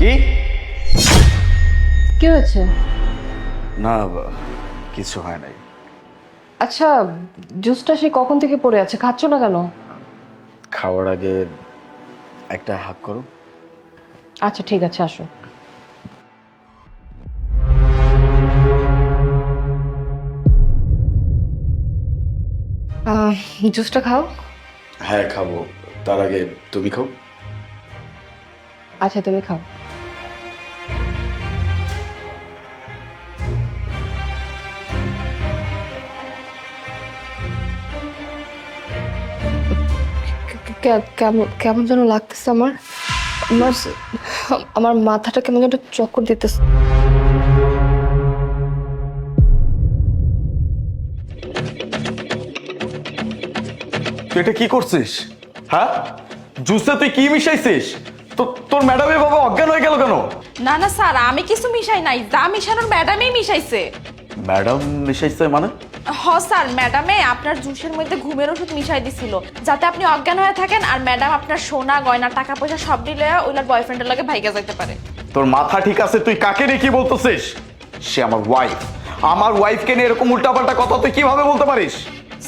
কি? কি হয়েছে? না কিছু হয় নাই। আচ্ছা জুসটা সে কখন থেকে পড়ে আছে? খাচ্ছ না কেন? খাওয়ার আগে একটা হাক করো। আচ্ছা ঠিক আছে আসো। জুসটা খাও? হ্যাঁ খাব। তার আগে তুমি খাও। আচ্ছা তুমি খাও। কেমন কেমন যেন লাগতেছে আমার। আমার আমার মাথাটা কেমন যেন চক্কর দিতেছে। তুই এটা কি করছিস? হ্যাঁ? জুসে তুই কি মিশাইছিস? তো তোর ম্যাডামে বাবা অজ্ঞান হয়ে গেল কেন? না না স্যার আমি কিছু মিশাই নাই। যা মিশানোর ম্যাডামই মিশাইছে। ম্যাডাম মিশাইছে মানে? হ স্যার ম্যাডামে আপনার জুসের মধ্যে ঘুমের ওষুধ মিশাই দিছিল। যাতে আপনি অজ্ঞান হয়ে থাকেন আর ম্যাডাম আপনার সোনা গয়না টাকা পয়সা সব দিলে ওইলার বয়ফ্রেন্ডের লগে ভাইগা যাইতে পারে। তোর মাথা ঠিক আছে তুই কাকে রে কি বলতেছিস? সে আমার ওয়াইফ আমার ওয়াইফকে নিয়ে এরকম উল্টাপাল্টা কথা তুই কীভাবে বলতে পারিস?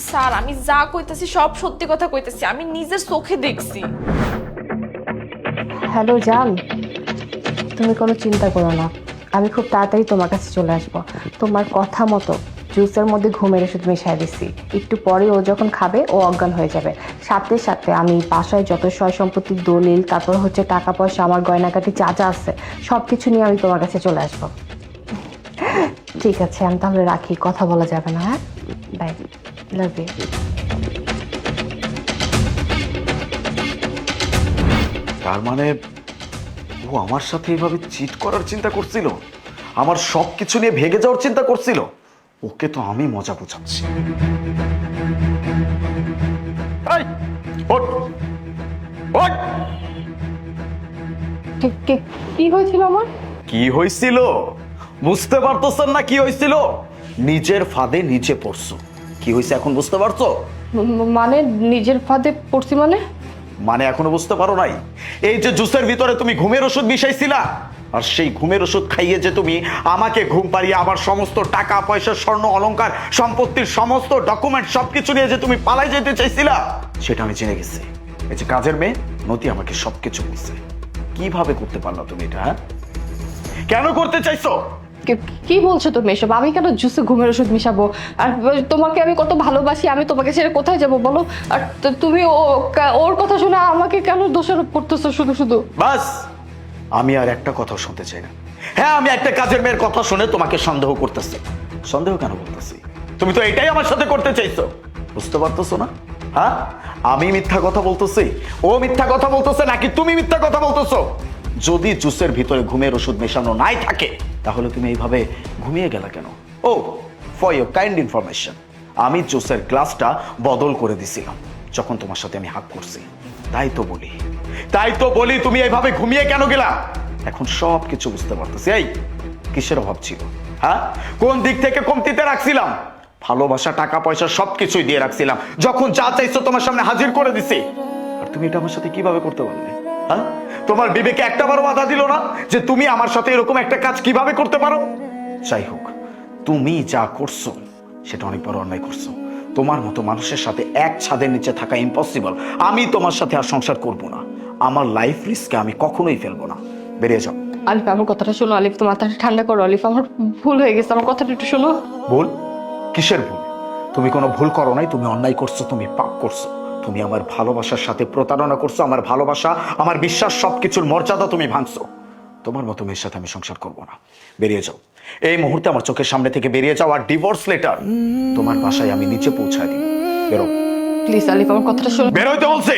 স্যার আমি যা কইতেছি সব সত্যি কথা কইতেছি আমি নিজের চোখে দেখছি। হ্যালো জান। তুমি কোনো চিন্তা করো না। আমি খুব তাড়াতাড়ি তোমার কাছে চলে আসব। তোমার কথা মতো জুসের মধ্যে ঘুমের ওষুধ মিশিয়ে দিছি। একটু পরে ও যখন খাবে, ও অজ্ঞান হয়ে যাবে। সাথে সাথে আমি বাসায় যত সয় সম্পত্তির দলিল, তারপর হচ্ছে টাকা পয়সা, আমার গয়নাকাটি যা যা আছে সব কিছু নিয়ে আমি তোমার কাছে চলে আসব। ঠিক আছে, আমি তাহলে রাখি, কথা বলা যাবে না হ্যাঁ? বাই লাভ ইউ তার মানে ও আমার সাথে এইভাবে চিট করার চিন্তা করছিল? আমার সব কিছু নিয়ে ভেগে যাওয়ার চিন্তা করছিল? ওকে তো আমি মজা বোঝাচ্ছি। কি হয়েছিল আমার? কি হয়েছিল? বুঝতে পারতেছেন না কি হয়েছিল? নিজের ফাঁদে নিচে পড়ছো। কি হয়েছে এখন বুঝতে পারছ? মানে নিজের ফাঁদে পড়ছি মানে? মানে এখনও বুঝতে পারো নাই? এই যে জুসের ভিতরে তুমি ঘুমের ওষুধ মিশাইছিলা আর সেই ঘুমের ওষুধ খাইয়ে যে তুমি আমাকে ঘুম পাড়িয়ে আমার সমস্ত টাকা পয়সা স্বর্ণ অলংকার সম্পত্তির সমস্ত ডকুমেন্ট সবকিছু নিয়ে যে তুমি পালাই যেতে চাইছিলা সেটা আমি জেনে গেছি। এই যে কাজের মেয়ে নতি আমাকে সবকিছু বলছে। কীভাবে করতে পারল তুমি এটা হ্যাঁ? কেন করতে চাইছো? কি- বলছো তুমি এসব? আমি কেন জুসে ঘুমের ওষুধ মিশাবো? আর তোমাকে আমি কত ভালোবাসি আমি তোমাকে ছেড়ে কোথায় যাব বলো? আর তুমি ও ওর কথা শুনে আমাকে কেন দোষারোপ করতেছো শুধু শুধু? বাস! আমি আর একটা কথা শুনতে চাই না। হ্যাঁ আমি একটা কাজের মেয়ের কথা শুনে তোমাকে সন্দেহ করতেছি। সন্দেহ কেন করতেছি? তুমি তো এটাই আমার সাথে করতে চাইছো। বুঝতে পারতেছো না? হ্যাঁ? আমি মিথ্যা কথা বলতেছি? ও মিথ্যা কথা বলতেছে নাকি তুমি মিথ্যা কথা বলতেছো? যদি জুসের ভিতরে ঘুমের ওষুধ মেশানো নাই থাকে, তাহলে তুমি এইভাবে ঘুমিয়ে গেলা কেন? ও ফর ইউর কাইন্ড ইনফরমেশন আমি জুসের গ্লাসটা বদল করে দিছিলাম, যখন তোমার সাথে আমি হাত করছি। তাই তো বলি। তাই তো বলি, তুমি এইভাবে ঘুমিয়ে কেন গেলা? এখন সব কিছু বুঝতে পারতেছি। এই, কিসের অভাব ছিল? হ্যাঁ? কোন দিক থেকে কমতিতে রাখছিলাম? ভালোবাসা, টাকা, পয়সা সবকিছুই দিয়ে রাখছিলাম। যখন যা চাইছো তোমার সামনে হাজির করে দিছি। আর তুমি এটা আমার সাথে কীভাবে করতে পারলে? হ্যাঁ? তোমার বিবেকে একটা বারো বাধা দিল না যে তুমি আমার সাথে এরকম একটা কাজ কীভাবে করতে পারো? যাই হোক, তুমি যা করছ, সেটা অনেক বড় অন্যায় করছ। তোমার মতো মানুষের সাথে এক ছাদের নিচে থাকা ইম্পসিবল আমি তোমার সাথে আর সংসার করব না। আমার লাইফ রিস্কে আমি কখনোই ফেলব না। বেরিয়ে যাও। আলিফ আমার কথাটা শোনো আলিফ তো মাথাটা ঠান্ডা করো। আলিফ আমার ভুল হয়ে গেছে। আমার কথাটা একটু শোনো। ভুল? কিসের ভুল? তুমি কোনো ভুল করো নাই তুমি অন্যায় করছ তুমি পাপ করছ। তুমি আমার ভালোবাসার সাথে প্রতারণা করছ আমার ভালোবাসা আমার বিশ্বাস সবকিছুর মর্যাদা তুমি ভাঙছো। তোমার মতো মেয়ের সাথে আমি সংসার করব না। বেরিয়ে যাও। এই মুহূর্তে আমার চোখের সামনে থেকে বেরিয়ে যাও আর ডিভোর্স লেটার তোমার বাসায় আমি নিচে পৌঁছায় দিই। বেরো। প্লিজ আলিফ আমার কথাটা শোনো। বেরোইতে বলছে।